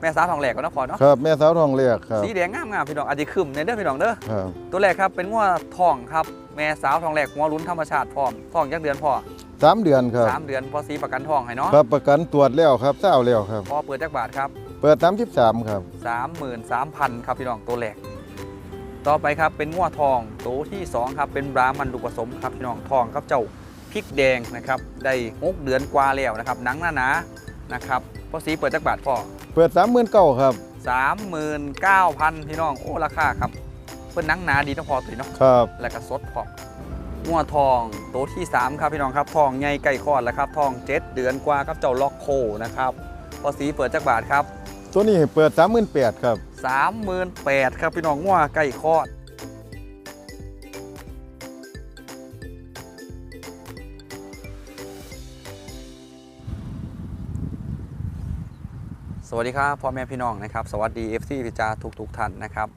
แม่สาวทองแหลกก็นะพอเนาะครับแม่สาวทองเรียกครับสีแดงงามๆพี่น้องอาจจะขึ้นในเด้อพี่น้องเด้อครับตัวแรกครับเป็นงัวทองครับแม่สาวทองแหลกหัวลุ้นธรรมชาติพร้อมทองยักเดือนพอสามเดือนครับสามเดือนพอสีประกันทองให้เนาะครับประกันตรวจแล้วครับเศร้าแล้วครับพอเปิดจักบาทครับ เปิดสามสิบสามครับ33,000ครับพี่น้องตัวแรกต่อไปครับเป็นงัวทองตัวที่สองครับเป็นบรามันดุกผสมครับพี่น้องทองครับเจ้าพริกแดงนะครับได้หกเดือนกว่าแล้วนะครับหนังหนาหนาๆนะครับ พอสีเปิดจักบาทพอเปิดสามหมื่นเก้าครับ39,000พี่น้องโอ้ราคาครับเพิ่นหนังหนาดีต้องพอตุยเนาะครับแล้วก็สดพร้อมงัวทองตัวที่ 3 ครับพี่น้องครับทองใหญ่ไก่คลอดแล้วครับทอง 7 เดือนกว่าครับเจ้าล็อกโคนะครับพอสีเปิดจักบาทครับ ตัวนี้เปิดสามหมื่นแปดครับ 38,000ครับพี่น้องงัวไก่คลอด สวัสดีครับพ่อแม่พี่น้องนะครับสวัสดี FC พิจาทุกทุกๆท่านนะครับ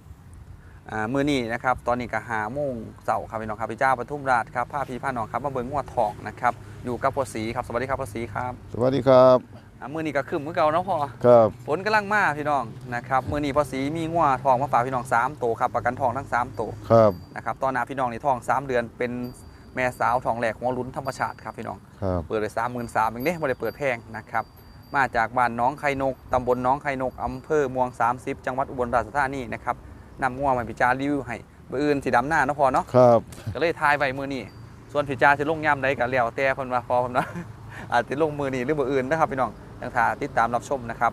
อ่ามือนี้นะครับตอนนี้ก็หาโมงเสาร์ครับพี่น้องครับพิจาปทุมราชครับผ้าพีผ้าน้องครับมาเบิ้งงวดทองนะครับอยู่กับพ่อสีครับสวัสดีครับพ่อสีครับ สวัสดีครับอ่ามือนี้ก็ขึ้นมือเก่าเนาะพ่อครับฝนกำลังมาพี่น้องนะครับมือนี้พ่อสีมีงวดทองมาฝากพี่น้อง3ตัวครับประกันทองทั้ง3ตัวครับนะครับตอนหนาพี่น้องในทอง 3 เดือนเป็นแม่สาวทองแหลกหัวลุ้นธรรมชาติครับพี่น้องครับเปิดเลยสามหมื่นสามเองเนี่ยไม่ได้เปิดแพงนะครับ มาจากบ้านน้องไข่นกตำบลน้องไข่นกอำเภอเมือง30 จังหวัดอุบลราชธานีนะครับนำงัวมาพิจารรีวิวให้เบอร์อื่นสีดำหน้าเนาะพอเนาะครับก็เลยทายไปมือนี้ส่วนพิจารจะลงย่ำใดกับแล้วแต่คนมาพอผมเนาะอาจจะลงมือนี้หรือเบอร์อื่นนะครับพี่น้องยังทาติดตามรับชมนะครับ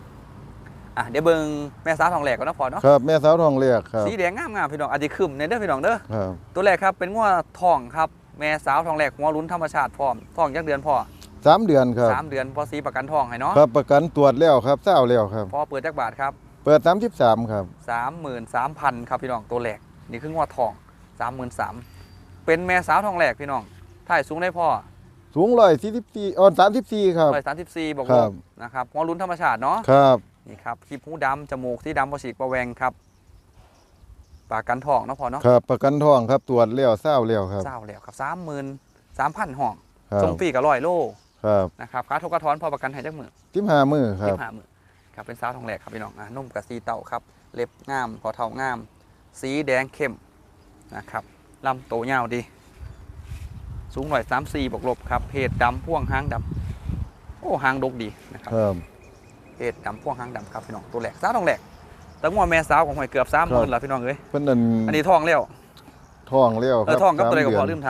อะเดี๋ยวเบิ่งแม่สาวทองแหลกก่อนเนาะพอเนาะครับแม่สาวทองเรียกครับสีแดงงามๆพี่น้องอาจจะขึ้นในเด้อพี่น้องเด้อครับตัวแรกครับเป็นงัวทองครับแม่สาวทองแหลกหัวลุ้นธรรมชาติพร้อมทองยักเดือนพอ สามเดือนครับสามเดือนพอสีประกันทองให้เนาะครับประกันตรวจแล้วครับเศร้าแล้วครับ พอเปิดจักบาทครับเปิดสามสิบสามครับสามหมื่นสามพันครับพี่น้องตัวแหลกนี่คืองวดทองสามหมื่นสามเป็นแม่สาวทองแหลกพี่น้องถ่ายสูงได้พ่อสูงร้อยสี่สิบสี่อ่อนสามสิบสี่ครับร้อยสามสิบสี่บอกครัว่าบนะครับหัวลุ้นธรรมชาติเนาะครับนี่ครับคลิปหูดำจมูกที่ดำประฉีกประแวงครับปากกันทองเนาะพอเนาะครับประกันทองครับตรวจแล้วเศร้าแล้วครับเศร้าแล้วครับสามหมื่นสามพันห้องครับส่งฟรีกับร้อยโล ครับนะครับค่าทุกกระท้อนพอประกันให้จักมือทิมหามือครัสิบบห้าหมื่นครับเป็นสาวทองแหลกครับพี่น้องอะนุ่มกับสีเต่าครับ เล็บงามคอเท่างาม สีแดงเข้มนะครับลำโตวยาวดี สูงหน่อยสามสี่บวกลบครับเพจดำพ่วงหางดำโอ้หางดกดีนะครับครับเพจดำพ่วงหางดำครับพี่น้องตัวแหลกสาวทองแหลกตั้งว่าแม่สาวของหอยเกือบสามหมื่นแล้วพี่น้องเอ้ยเพิ่นอันอันนี้ทองแล้วทองแล้วคเอรัอบทองกับตัวใดก็พอสามลืเดืนมท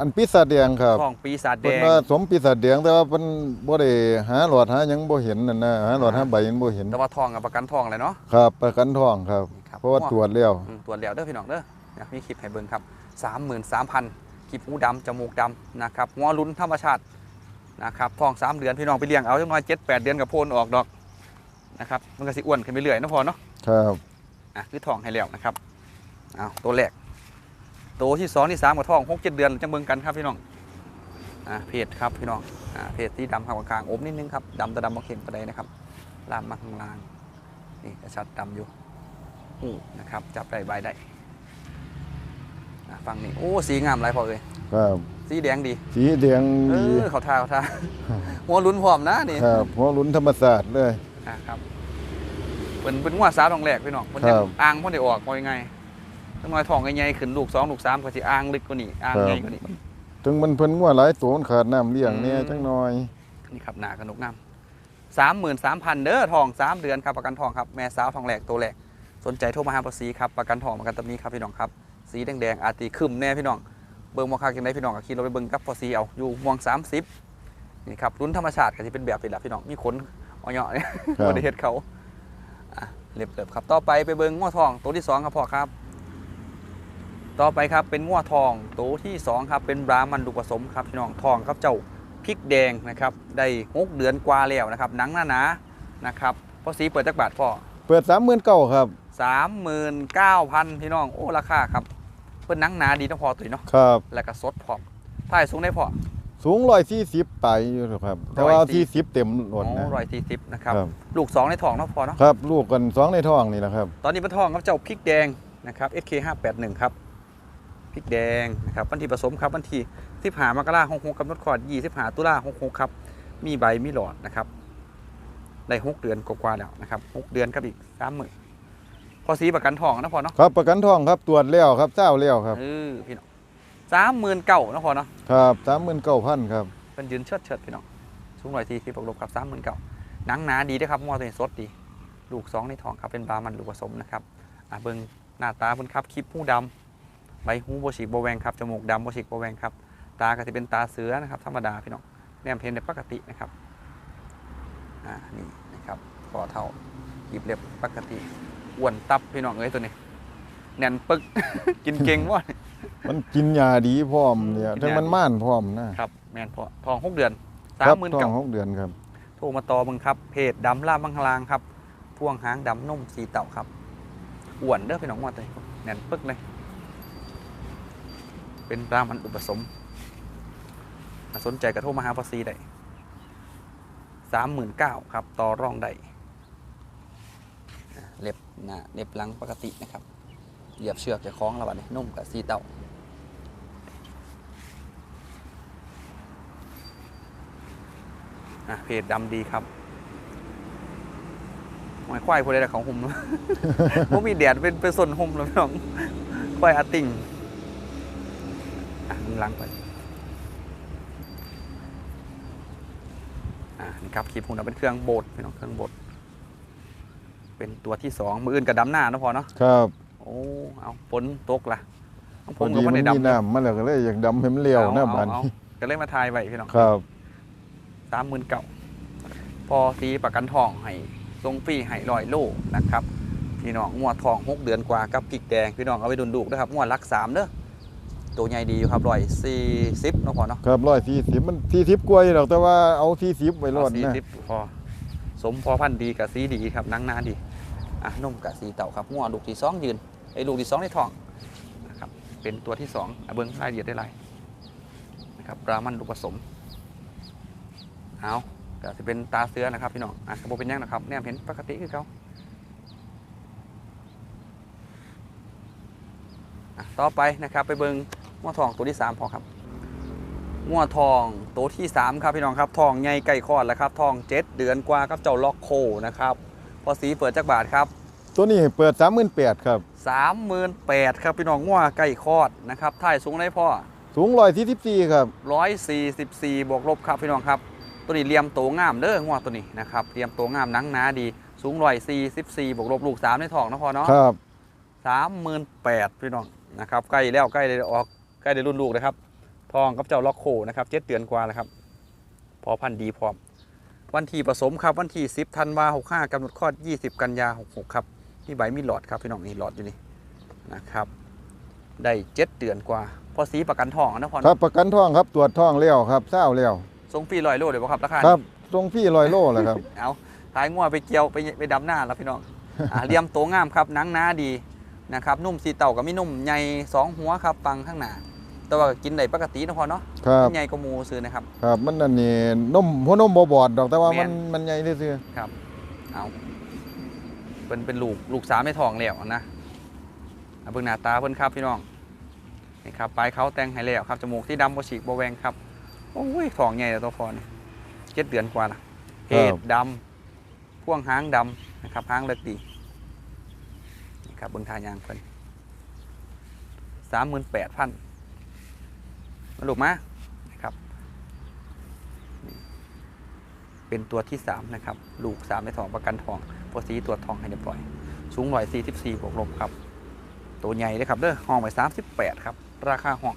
อันปีศาจแดงครับำทองปีศาจแดเพิ่นง ว่าสมปีศาจแดงแต่ว่าเพิ่นบ่ได้หาหลอดหาหยังบ่เห็นนั่นนะหาหลอดหาใบยังบ่เห็นแต่ว่าทองกับประกันทองเลยเนาะ ครับประกันทองครับนี่ครับ เพราะว่าตรวจแล้ว อืมตรวจแล้วเด้อพี่น้องเด้อนะมีคลิปให้เบิ่งครับสามหมื่นสามพันคลิปหูดำจมูกดำนะครับหัวลุ้นธรรมชาตินะครับทองสามเดือนพี่น้องไปเลี้ยงเอาจังน้อยเจ็ดแปดเดือนกับโพนออกดอกนะครับมันก็สิอ้วนขึ้นไปเรื่อยเนาะพอเนาะครับอะคือทองให้แล้วนะครับเอาตัวแรก ตัวที่สองที่สามกับทองหกเจ็ดเดือนจังเบิ่งกันครับพี่น้องอะเพจครับพี่น้องอะเพจสีดำข้างกลางๆอมนิดนึงครับดำแต่ดำมาเข็มประใดนะครับลามมาข้างล่างนี่จะชัดดำอยู่หูนะครับจับได้ใบได้อะฟังนี่โอ้สีงามหลายพอเลยครับสีแดงดี สีแดงเอดีอเขาทาเขาทาหัวลุ้นพร้อมนะนี่ครับหัวหลุนธรรมศาสตร์เลย อะครับเป็นเป็นงัวสาวทองแหลกพี่น้องมันยังครับอ่างพ่นได้ออกว่ายังไง ต้งน้อยทองใหญ่ๆขึ้นลูกสองลูกสามก็สิอ่างลึกกว่านี้อ่างใหญ่กว่านี้ ถึงมันเพิ่นงัวหลายตัวมันขาดน้ำเลี้ยงเนี่ยอืมจังน้อย นี่ครับหนากระนกน้ำสามหมื่นสามพันเด้อทองสามเดือนครับประกันทองครับแม่สาวทองแหลกตัวแหลกสนใจโทรมาหาภาษีครับประกันทองประกันตำนี้ครับพี่น้องครับสีแดงๆอาจตีขึ้นแน่พี่น้องเบิ่งมอคากินได้พี่น้องก็ขี่รถไปเบิ่งกับภาษีเอาอยู่ม่วงสามสิบนี่ครับรุ่นธรรมชาติก็จะเป็นแบบนี้แหละพี่น้องมีขนอ่อนๆเนี่ยครับบริเฮ็ดเขาอะเรียบเรียบครับต่อไปไปเบิงง้อทองตัวที่สองครับพ่อครับ ต่อไปครับเป็นง้อทองตัวที่สองครับเป็นบรามันดุผสมครับพี่น้องทองครับเจ้าพริกแดงนะครับได้หกเดือนกว่าแล้วนะครับหนังหนาหนาๆนะครับพ่อสีเปิดจักบาทพ่อเปิด39,000ครับสามหมื่นเก้าพันพี่น้องโอ้ราคาครับเพิ่นหนังหนาดีต้องพอตุ๋ยเนาะครับแล้วก็สดพร้อมถ่ายสูงได้พอสูง140ไปอยู่ครับแต่ว่า140ที่10เต็มหมอ๋ดนะอร้อยสี่สิบนะครับครับลูกสองในทองเนาะพอเนาะครับลูกกันสองในท้องนี่แหละครับตอนนี้เป็นทองครับเจ้าพริกแดงนะครับ SK 581ครับ พริกแดงนะครับวันที่ผสมครับวันที่ที่ผ่ามกราหกหกกำหนดคลอดยี่สิบหาตุลาหกหกครับมีใบมีหลอดนะครับได้หกเดือนกว่าๆแล้วนะครับหกเดือนกับอีกสามหมื่นพอสีประกันทองนะพอเนาะครับประกันทองครับตรวจแล้วครับเจ้าแล้วครับเออพี่น้องสามหมื่นเก่านะพอเนาะครับสามหมื่นเก้าพันครับเป็นยืนเชิดเชิดพี่น้องสูงร้อยสี่สิบลบกับสามหมื่นเก่าหนังหนาดีเด้วยครับมอตัวนี้สดดี ลูกสองในทองครับเป็นบามันลูกผสมนะครับอะเบิ่งหน้าตาเพิ่นครับคลิปหูดำ ใบหูโบฉีกโบแวงครับจมูกดำโบฉีกโบแวงครับตาก็จะเป็นตาเสือนะครับธรรมดาพี่น้องแนมเพนในปกตินะครับอ่านี่นะครับคอเท่าหยิบเล็บปกติอ้วนตับพี่น้องเอ้ยตัวนี้แน่นปึก กินเก่งว่ะมันกินยาดีพร้อมเนี่ยกินยาทั้งมันม่านพร้อมนะครับแมนพอทองหกเดือนสาครัมหมื่นทอเก่างหกเดือนครับโทรมาต่อมึงครับเพจดำล่าบังคลางครับพ่วงหางดำนุ่มสีเต่าครับอ้วนเด้อพี่น้องว่าตัวนี้แน่นปึกเลย เป็นปลามันอุปสม สนใจกระโทรมหาภาษีได้สามหมื่นเก้าครับ ต่อรองได้เล็บหน้าเล็บหลังปกตินะครับ เหยียบเชือกจะคล้องแล้วบัดนี้นุ่มกับสีเต่าเพจดำดีครับหอยควายพวกนี้แหละของหุ่มพวกมีแดดเป็นเป็นส่วนหุ่มแล้วพี่น้องควายอาติ่ง ล้างไปอะนี่ครับคลิปหุ่นเอาเป็นเครื่องโบดพี่น้องเครื่องโบด เป็นตัวที่สองมืออื่นกับดำหน้าเนาะพอเนาะครับโอ้เอาฝนตกล่ะต้องพผอมดีกับมัมันนได้มีดำน้ำมันแล้วก็เลยอยากดำให้มันเลี้ยวหน้าบ้านเอเอก็เลยมาทายไว้พี่น้องครับสามหมื่นเก่าพอสีประกันทองให้ทรงฟรีให้ลอยโลนะครับพี่น้องงวดทองหกเดือนกว่ากับกิกแดงพี่น้องเอาไปดุนดูกนะครับงวดรักสามเด้อ ตัวใหญ่ดีอยู่ครับร้อยสี่สิบเนาะพอเนาะครับร้อยสี่สิบมันสี่สิบกว่าอยู่หรอกแต่ว่าเอาสี่สิบไว้รอดสี่นะสิบพอสมพอพันธุ์ดีกับสีดีครับนังนาดีอะนุ่มกับสีเต่าครับงวดลูกที่สองยืนไอ้ลูกที่สองในทองนะครับเป็นตัวที่สองอะเบิ้งรายละเอียดได้ไรนะครับปลามันลูกผสมเอาก็จะเป็นตาเสือนะครับพี่น้องอะกระโบเป็นหยังนะครับแนมเห็นปกติคือเขาอะต่อไปนะครับไปเบิ้ง งวดทองตัวที่สามพอครับงัวทองตัวที่ 3 ครับพี่น้องครับทองใหญ่ไก่คลอดแล้วครับทองเจ็ดเดือนกว่าครับเจ้าล็อกโคนะครับพอสีเปิดจากบาทครับ ตัวนี้เปิดสามหมื่นแปดครับ 38,000ครับพี่น้องงัวไก่คลอดนะครับถ่ายสูงได้พ่อสูงร้อยสี่สิบสี่ครับ144บวกลบครับพี่น้องครับ ตัวนี้เลียมโตงามเด้องัวตัวนี้นะครับเลียมโตงามหนังหนาดีสูง144บวกลบลูกสามในทองนะพ่อเนาะครับ38,000พี่น้องนะครับใกล้แล้วใกล้ได้ออก ใกล้ได้รุ่นลูกนะครับ ทองกับเจ้าล็อกโคนะครับเจ็ดเดือนกว่าแล้วครับ พอพันธุ์ดีพร้อม วันที่ผสมครับวันที่ 10ธันวา65กำหนดคลอด 20 กันยา66ครับที่ใบมีหลอดครับพี่น้องนี่หลอดอยู่นี่นะครับ ได้เจ็ดเดือนกว่า พอสีประกันทองนะพอครับประกันทองครับตรวจทองแล้วครับเศร้าแล้วทรงฟรีลอยโลเลยป่ะครับราคาครับตรงพี่ลอยโลแหละครับ เอาตายงัวไปเกี่ยวไปไปดำหน้าแล้วพี่น้อง อ่าเลียมโตงามครับหนังหนาดีนะครับนุ่มสีเต่ากับมีนุ่มใหญ่สองหัวครับฟังข้างหน้า แต่ว่ากินได้ปกตินะพอเนาะครับใหญ่กว่าหมูซื้อนะครับ ครับ มันอันนี้นมหัวนมบ่บอดดอกแต่ว่าแม่มันนมันใหญ่ซื่อเอาเป็นเป็นลูกลูกสามในท้องแล้วนะอะเบิ่งหน้าตาเพิ่นครับพี่น้องนี่ครับปลายเขาแต่งให้แล้วครับจมูกที่ดำบ่ฉีกบ่แหวงครับโอ้ยท้องใหญ่แล้วตัวพอนี่เจ็ดเดือนกว่าละเพศดำพ่วงหางดำนะครับหางเล็กดีนี่ครับเบิ่งทายางเพิ่นสามหมื่นแปดพัน มาลูกมานะครับนี่เป็นตัวที่สามนะครับ ลูกสามในท้องประกันทองพอสีตัวจทองให้เรียบร้อย สูงร้อยสี่สิบสี่บวกลบครับ ตัวใหญ่เลยครับเด้อห้องไปสามสิบแปดครับ ราคาห้อง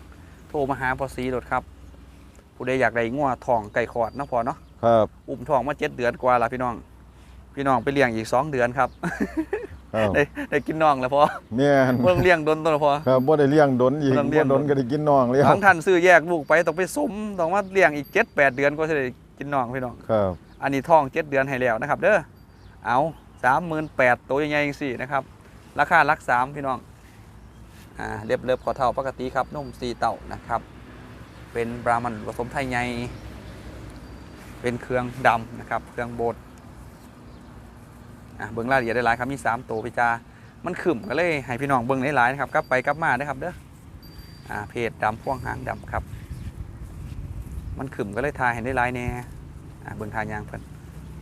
โทรมาหาพอสีรถครับ ผู้ใดอยากได้งัวทองไก่ขอดเนาะพอเนาะๆครับ อุ้มทองมาเจ็ดเดือนกว่าละพี่น้อง พี่น้องไปเลี้ยงอีกสองเดือนครับ ครับได้ได้กินน้องแล้วพอแม่นเพิ่งเลี้ยงดนตัวละพอครับบ่ได้เลี้ยงดนอีกบ่ต้องเลี้บ่ยงดดนนก็ได้กินน้องแล้วบางท่านซื้อแยกลูกไปต้องไปสมต้องมาเลี้ยงอีกเจ็ดแปดเดือนก็จะได้กินน้องพี่น้องครับ อันนี้ท่องเจ็ดเดือนให้แล้วนะครับ เด้อเอาสามหมื่นแปดตัวใหญ่ๆสินะครับ ราคารักสามพี่น้องอ่าเรียบเรียบขอเท่าปกติครับนุ่มสีเต่านะครับ เป็นบรามันผสมไทยใหญ่เป็นเครื่องดำนะครับ เครื่องโบด อะเบิ้งรายละเอียดได้หลายครับมีสามตัวพิจามันขึ้นก็เลยให้พี่น้องเบิ้งได้หลายนะครับกลับไปกลับมาได้อครับเด้ออ่าเพจดำพ่วงหางดำครับ มันขึ้นก็เลยทายเห็นได้หลายแน่อะเบิ้งทายยางเพิ่น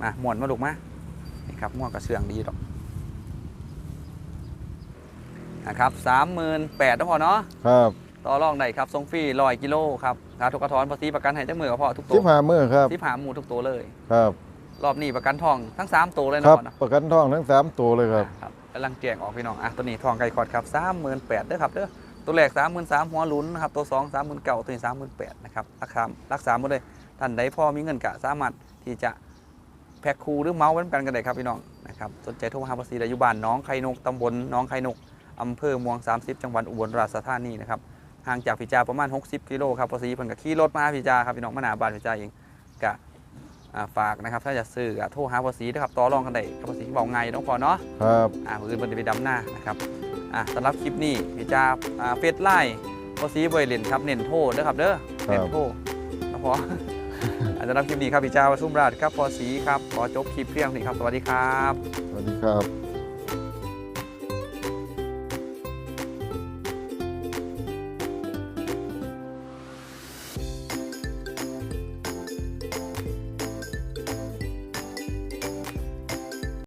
มาหมวนมาลูกมานี่ครับม่วงกระเสื่องดีดอกนะครับสามหมื่นแปดนะพอเนาะครับต่อรองได้ครับทรงฟรีร้อยกิโลครับค่าทุกกระถอนภาษีประกันให้จังมือกับพ่อทุกตัสิวบห้ามื้อครับที่ผ่าหมูทุกตัวเลยครับ รอบนี้ประกันทองทั้งสามตัวเลยคนะรับพ่อเนาะประกันทองทั้งสามตัวเลยครับ ครับกำลังแจกออกพี่น้องอะตัวนี้ทองไก่คอดครับสามหมื่นแปดเด้อครับเด้อตัวแรกสามหมื่นสามหัวหลุนนะครับตัวสองสามหมื่นเก้าตัวนี้สามหมื่นแปดนะครับรักษารักษาหมดเลยท่านใดพอมีเงินกะสามารถที่จะแพ็คคูหรือเมาส์ไว้กันกันได้ครับพี่น้องนะครับสนใจโทรหาภาษีได้อยู่บ้านหน้องไข่นกตำบลหน้องไข่นกอำเภอเมือง 30 จังหวัดอุบลราชธานีนะครับ ห่างจากพิจาประมาณ 60 กิโลครับภาษีเพิ่นก็ขี่รถมาหาพิจาครับพี่น้องมาหนาบ้านพิจาเองกะอ่า ฝากนะครับถ้าจะซื้อก็โทรหาภาษีนะครับต่อรองกันได้กับภาษีเบาไงน้องพอเนาะครับอ่ามือมันจะไปดำหน้านะครับอ่าสำหรับคลิปนี้พี่จาอ่าเฟซไลน์โพสีบริเลนครับเน้นโทรเด้อครับเด้อเน้นโทรนะพออ่าสำหรับคลิปนี้ครับพี่จาวาซุ่มราชครับพอสีครับขอจบคลิปเพียงเท่านี้ครับสวัสดีครับ สวัสดีครับ